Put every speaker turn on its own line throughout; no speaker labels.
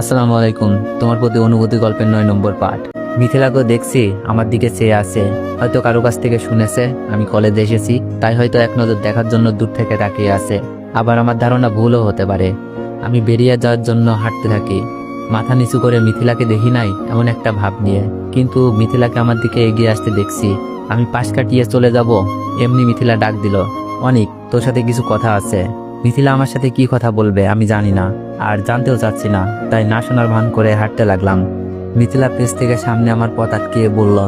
আসসালামু আলাইকুম। তোমার প্রতি অনুভূতি গল্পের নয় নম্বর পাঠ। মিথিলাকে দেখছি, আমার দিকে চেয়ে আছে। হয়তো কারও কাছ থেকে শুনেছে, আমি কলেজে এসেছি, তাই হয়তো এক নজর দেখার জন্য দূর থেকে তাকিয়ে আছে। আবার আমার ধারণা ভুলও হতে পারে। আমি বেরিয়ে যাওয়ার জন্য হাঁটতে থাকি। মাথা নিচু করে মিথিলাকে দেখি নাই, এমন একটা ভাব নিয়ে। কিন্তু মিথিলাকে আমার দিকে এগিয়ে আসতে দেখছি। আমি পাশ কাটিয়ে চলে যাব, এমনি মিথিলা ডাক দিল, অনিক, তোর সাথে কিছু কথা আছে। মিথিলা আমার সাথে কি কথা বলবে আমি জানি না। আর জানতেও চাচ্ছি না, তাই না শোনার ভান করে হাঁটতে লাগলাম। মিথিলা পেছ থেকে সামনে আমার পথ আটকিয়ে বলল,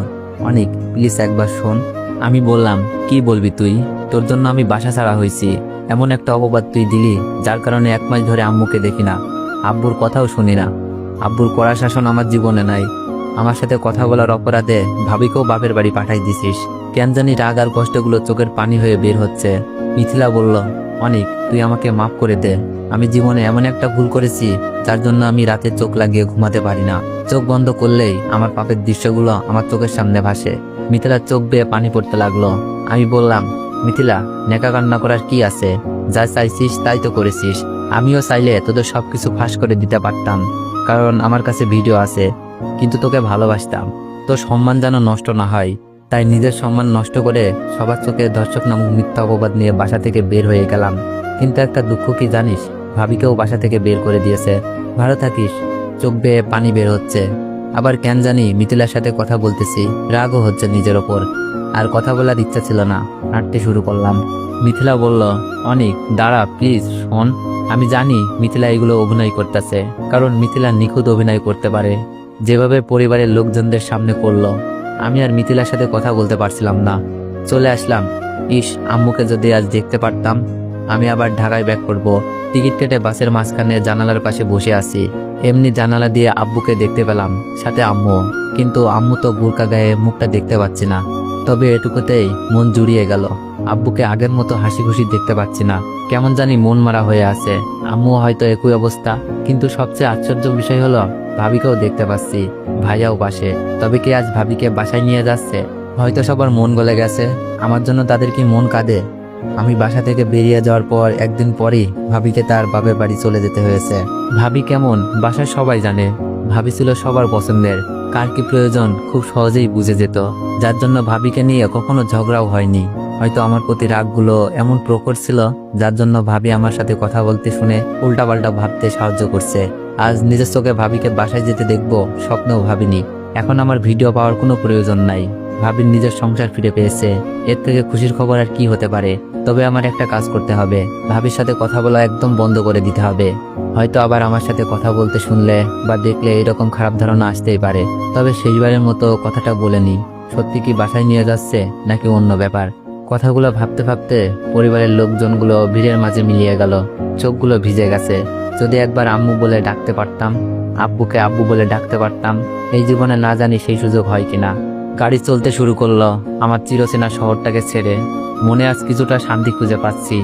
অনেক প্লিজ একবার শোন। আমি বললাম, কি বলবি তুই? তোর জন্য আমি বাসা ছাড়া হয়েছি। এমন একটা অপবাদ তুই দিলি, যার কারণে এক মাস ধরে আম্মুকে দেখি না। আব্বুর কথাও শুনি না। আব্বুর কড়া শাসন আমার জীবনে নাই। আমার সাথে কথা বলার অপরাধে ভাবিকেও বাপের বাড়ি পাঠাই দিছিস। কেন জানি রাগ আর কষ্টগুলো চোখের পানি হয়ে বের হচ্ছে। মিথিলা বলল অনিক তুই আমাকে মাফ করে দে। আমি জীবনে এমন একটা ভুল করেছি, যার জন্য আমি রাতে চোখ লাগিয়ে ঘুমাতে পারি না। চোখ বন্ধ করলেই আমার পাপের দৃশ্যগুলো আমার চোখের সামনে ভাসে। মিথিলার চোখ বেয়ে পানি পড়তে লাগল। আমি বললাম, মিথিলা, নেকা কান্না করার কি আছে? যা চাইছিস তাই তো করেছিস। আমিও চাইলে তোদের সবকিছু ফাঁস করে দিতে পারতাম, কারণ আমার কাছে ভিডিও আছে, কিন্তু তোকে ভালোবাসতাম। তোর সম্মান যেন নষ্ট না হয়। তাই নিজের সম্মান নষ্ট করে সবার চোখে দর্শক নামক মিথ্যা অপবাদ নিয়ে বাসা থেকে বের হয়ে গেলাম। কিন্তু একটা দুঃখ কি জানিস? ভাবিকেও বাসা থেকে বের করে দিয়েছে। ভালো থাকিস, চোখ বেয়ে পানি বের হচ্ছে। আবার কেন জানি মিথিলার সাথে কথা বলতেছি, রাগও হচ্ছে নিজের ওপর। আর কথা বলার ইচ্ছা ছিল না, হাঁটতে শুরু করলাম। মিথিলা বলল, অনেক, দাঁড়া, প্লিজ, শোন। আমি জানি মিথিলা এগুলো অভিনয় করতেছে, কারণ মিথিলা নিখুঁত অভিনয় করতে পারে। যেভাবে পরিবারের লোকজনদের সামনে করল। আমি আর মিথিলার সাথে কথা বলতে পারছিলাম না। চলে আসলাম। ইস, আম্মুকে যদি আজ দেখতে পারতাম, আমি আবার ঢাকায় ব্যাক করব। টিকিট কেটে বাসের মাঝখানে জানালার পাশে বসে আছি। এমনি জানালা দিয়ে আব্বুকে দেখতে পেলাম, সাথে আম্মু। কিন্তু আম্মু তো বুরকা গায়ে মুখটা দেখতে পাচ্ছি না। তবে এটুকুতেই মন জুড়িয়ে গেল। আব্বুকে আগের মতো হাসি খুশি দেখতে পাচ্ছি না। কেমন জানি মন মারা হয়ে আছে। আম্মু হয়তো একই অবস্থা, কিন্তু সবচেয়ে আশ্চর্য বিষয় হলো, ভাবিকেও দেখতে পাচ্ছি। ভাইয়াও পাশে তবে কি আজ ভাবিকে বাসায় নিয়ে যাচ্ছে? হয়তো সবার মন গলে গেছে। আমার জন্য তাদের কি মন কাঁদে? আমি বাসা থেকে বেরিয়ে যাওয়ার পর একদিন পরেই ভাবিকে তার বাপের বাড়ি চলে যেতে হয়েছে। ভাবি কেমন? বাসায় সবাই জানে। ভাবি ছিল সবার পছন্দের। কার কি প্রয়োজন খুব সহজেই বুঝে যেত। যার জন্য ভাবিকে নিয়ে কখনো ঝগড়াও হয়নি। হয়তো আমার প্রতি রাগগুলো এমন প্রকট ছিল, যার জন্য ভাবি আমার সাথে কথা বলতে শুনে উল্টাপাল্টা ভাবতে সাহায্য করছে। আজ নিজের চোখে ভাবিকে বাসায় যেতে দেখব, স্বপ্নেও ভাবিনি। এখন আমার ভিডিও পাওয়ার কোনো প্রয়োজন নাই। ভাবির নিজের সংসার ফিরে পেয়েছে। এর থেকে খুশির খবর আর কি হতে পারে? তবে আমার একটা কাজ করতে হবে। ভাবির সাথে কথা বলা একদম বন্ধ করে দিতে হবে। হয়তো আবার আমার সাথে কথা বলতে শুনলে বা দেখলে এরকম খারাপ ধারণা আসতেই পারে। তবে শেষবারের মতো কথাটা বলেনি সত্যি কি বাসায় নিয়ে যাচ্ছে, নাকি অন্য ব্যাপার? কথাগুলো ভাবতে ভাবতে পরিবারের লোকজনগুলো ভিড়ের মাঝে মিলিয়ে গেল। চোখগুলো ভিজে গেছে। যদি একবার আম্মু বলে ডাকতে পারতাম, আব্বুকে আব্বু বলে ডাকতে পারতাম, এই জীবনে না জানি সেই সুযোগ হয় কিনা। গাড়ি চলতে শুরু করল, আমার চিরচেনা শহরটাকে ছেড়ে। মনে আজ কিছুটা শান্তি খুঁজে পাচ্ছি,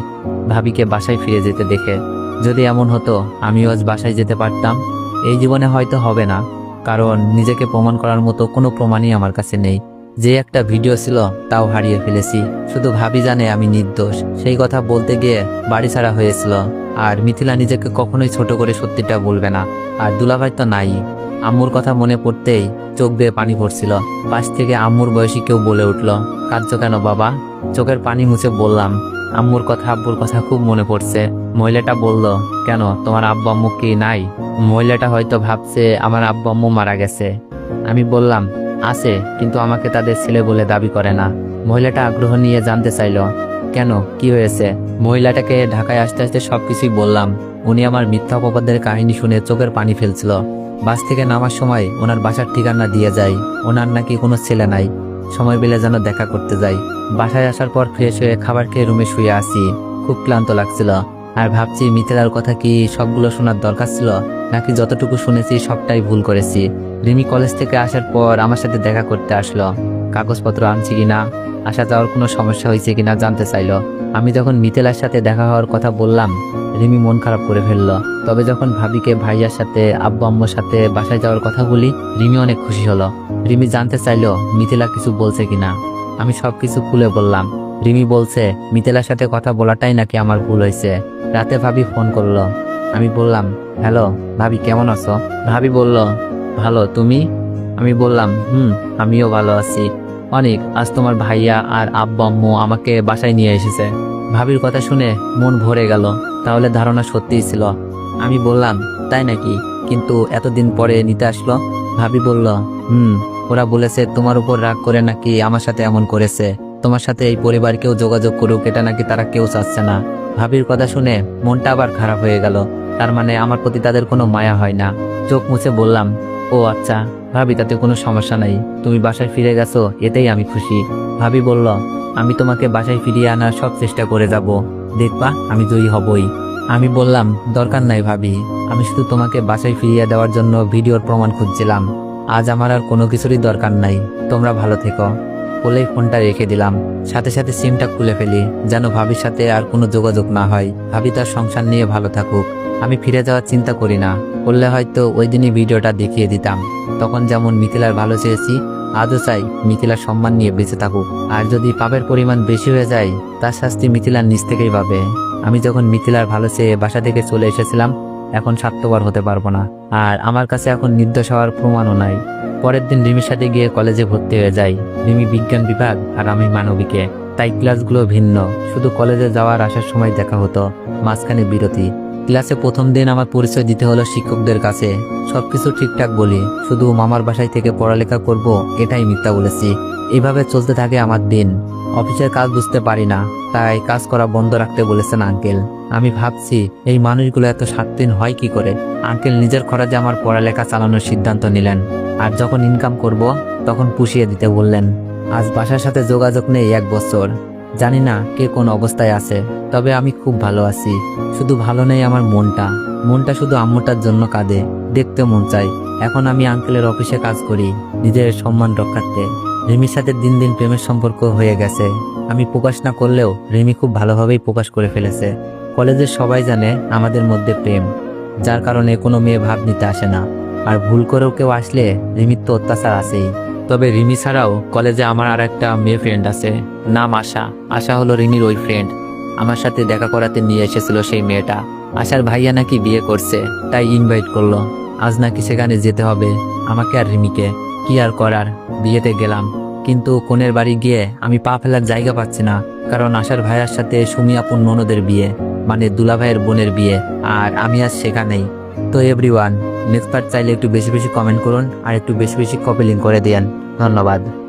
ভাবিকে বাসায় ফিরে যেতে দেখে। যদি এমন হতো, আমিও আজ বাসায় যেতে পারতাম। এই জীবনে হয়তো হবে না, কারণ নিজেকে প্রমাণ করার মতো কোনো প্রমাণই আমার কাছে নেই। যে একটা ভিডিও ছিল, তাও হারিয়ে ফেলেছি। শুধু ভাবি জানে আমি নির্দোষ। সেই কথা বলতে গিয়ে বাড়ি ছাড়া হয়েছিল। আর মিথিলা নিজেকে কখনোই ছোট করে সত্যিটা বলবে না। আর দুলাভাই তো নাই। আম্মুর কথা মনে পড়তেই চোখ বেয়ে পানি পড়ছিল। পাশ থেকে আম্মুর বয়সী কেউ বলে উঠল, কাঁদছো কেন বাবা? চোখের পানি মুছে বললাম, আম্মুর কথা, আব্বুর কথা খুব মনে পড়ছে। মহিলাটা বলল, কেন, তোমার আব্বু আম্মু কি নাই? মহিলাটা হয়তো ভাবছে, আমার আব্বু আম্মু মারা গেছে। আমি বললাম আছে, কিন্তু আমাকে তাদের ছেলে বলে দাবি করে না। মহিলাটা আগ্রহ নিয়ে জানতে চাইল, কেন? কি হয়েছে? মহিলাটাকে ঢাকায় আসতে আসতে সবকিছুই বললাম। উনি আমার মিথ্যা অপবাদের কাহিনী শুনে চোখের পানি ফেলছিল। বাস থেকে নামার সময় ওনার বাসার ঠিকানা দিয়ে যায় ওনার নাকি কোনো ছেলে নাই। সময় পেলে যেন দেখা করতে যাই। বাসায় আসার পর ফ্রেশ হয়ে খাবার খেয়ে রুমে শুয়ে আসি। খুব ক্লান্ত লাগছিল। আর ভাবছি মিথিলার কথা কি সবগুলো শোনার দরকার ছিল? নাকি যতটুকু শুনেছি, সবটাই ভুল করেছি। রিমি কলেজ থেকে আসার পর আমার সাথে দেখা করতে আসলো। কাগজপত্র আনছি কিনা, আসা যাওয়ার কোনো সমস্যা হয়েছে কিনা জানতে চাইলো। আমি যখন মিথিলার সাথে দেখা হওয়ার কথা বললাম, রিমি মন খারাপ করে ফেলল। তবে যখন ভাবিকে ভাইয়ার সাথে, আব্বু আম্মুর সাথে বাসায় যাওয়ার কথা বলি, রিমি অনেক খুশি হলো। রিমি জানতে চাইলো, মিথিলা কিছু বলছে কিনা। আমি সবকিছু খুলে বললাম। রিমি বলছে, মিথিলার সাথে কথা বলাটাই নাকি আমার ভুল হয়েছে। রাতে ভাবি ফোন করল। আমি বললাম হ্যালো, ভাবি কেমন আছো? ভাবি বলল, ভালো, তুমি? আমি বললাম, হুম, আমিও ভালো আছি। অনেক, আজ তোমার ভাইয়া আর আব্বা আম্মু আমাকে বাসায় নিয়ে এসেছে। ভাবির কথা শুনে মন ভরে গেল, তাহলে ধারণা সত্যিই ছিল। আমি বললাম, তাই নাকি? কিন্তু এতদিন পরে নিতে আসলো? ভাবি বলল, হুম, ওরা বলেছে তোমার উপর রাগ করে নাকি আমার সাথে এমন করেছে। তোমার সাথে এই পরিবার কেউ যোগাযোগ করুক, এটা নাকি তারা কেউ চাচ্ছে না। ভাবির কথা শুনে মনটা আবার খারাপ হয়ে গেল। তার মানে আমার প্রতি তাদের কোনো মায়া হয় না। চোখ মুছে বললাম, ও আচ্ছা ভাবি, তাতে কোনো সমস্যা নাই। তুমি বাসায় ফিরে গেছো, এতেই আমি খুশি। ভাবি বলল, আমি তোমাকে বাসায় ফিরিয়ে আনার সব চেষ্টা করে যাব। দেখবা, আমি জয়ী হবই। আমি বললাম, দরকার নাই ভাবি। আমি শুধু তোমাকে বাসায় ফিরিয়ে দেওয়ার জন্য ভিডিওর প্রমাণ খুঁজছিলাম। আজ আমার আর কোনো কিছুরই দরকার নাই। তোমরা ভালো থেকো। বলেই ফোনটা রেখে দিলাম। সাথে সাথে সিমটা খুলে ফেলি, যেন ভাবির সাথে আর কোনো যোগাযোগ না হয়। ভাবি তার সংসার নিয়ে ভালো থাকুক। আমি ফিরে যাওয়ার চিন্তা করি না। করলে হয়তো ওই দিনই ভিডিওটা দেখিয়ে দিতাম। তখন যেমন মিথিলার ভালো চেয়েছি, আজও চাই মিথিলার সম্মান নিয়ে বেঁচে থাকুক। আর যদি পাপের পরিমাণ বেশি হয়ে যায়, তার শাস্তি মিথিলার নিচ থেকেই পাবে। আমি যখন মিথিলার ভালো চেয়ে বাসা থেকে চলে এসেছিলাম, এখন স্বার্থপর হতে পারব না। আর আমার কাছে এখন নির্দোষ হওয়ার প্রমাণও নাই। পরের দিন রিমির সাথে গিয়ে কলেজে ভর্তি হয়ে যাই। রিমি বিজ্ঞান বিভাগ আর আমি মানবিকে। তাই ক্লাসগুলো ভিন্ন। শুধু কলেজে যাওয়ার আসার সময় দেখা হতো। মাঝখানে বিরতি। ক্লাসে প্রথম দিন আমার পরিচয় দিতে হলো শিক্ষকদের কাছে। সবকিছু ঠিকঠাক বলি, শুধু মামার বাসায় থেকে পড়ালেখা করব, এটাই মিথ্যা বলেছি। এইভাবে চলতে থাকে আমার দিন। অফিসের কাজ বুঝতে পারি না, তাই কাজ করা বন্ধ রাখতে বলেছেন আঙ্কেল। আমি ভাবছি, এই মানুষগুলো এত স্বার্থহীন হয় কি করে? আঙ্কেল নিজের খরচে আমার পড়ালেখা চালানোর সিদ্ধান্ত নিলেন। আর যখন ইনকাম করব, তখন পুষিয়ে দিতে বললেন। আজ বাসার সাথে যোগাযোগ নেই এক বছর। জানি না কে কোন অবস্থায় আছে, তবে আমি খুব ভালো আছি। শুধু ভালো নেই আমার মনটা। মনটা শুধু আম্মুটার জন্য কাঁদে। দেখতে মন চাই এখন আমি আঙ্কেলের অফিসে কাজ করি, নিজের সম্মান রক্ষার্থে। রিমির সাথে দিন দিন প্রেমের সম্পর্ক হয়ে গেছে। আমি প্রকাশ না করলেও রিমি খুব ভালোভাবেই প্রকাশ করে ফেলেছে। কলেজের সবাই জানে আমাদের মধ্যে প্রেম, যার কারণে কোনো মেয়ে ভাব নিতে আসে না। আর ভুল করেও কেউ আসলে রিমির তো অত্যাচার আছেই। তবে রিমি ছাড়াও কলেজে আমার আর একটা মেয়ে ফ্রেন্ড আছে। নাম আশা। আশা হলো রিনির ওই ফ্রেন্ড আমার সাথে দেখা করাতে নিয়ে এসেছিল সেই মেয়েটা। আশার ভাইয়া নাকি বিয়ে করছে, তাই ইনভাইট করল। আজ নাকি সেখানে যেতে হবে। আমাকে আর রিমিকে। কি আর করার? বিয়েতে গেলাম। কিন্তু কোনের বাড়ি গিয়ে আমি পা ফেলার জায়গা পাচ্ছি না, কারণ আশার ভাইয়ার সাথে সুমি আপন ননদের বিয়ে মানে দুলা ভাইয়ের বোনের বিয়ে, আর আমি আজ সেখানেই। তো এভরিওয়ান নেক্সট পার্ট চাইলে একটু বেশি বেশি কমেন্ট করুন, আর একটু বেশি বেশি কপি লিঙ্ক করে দেন ধন্যবাদ।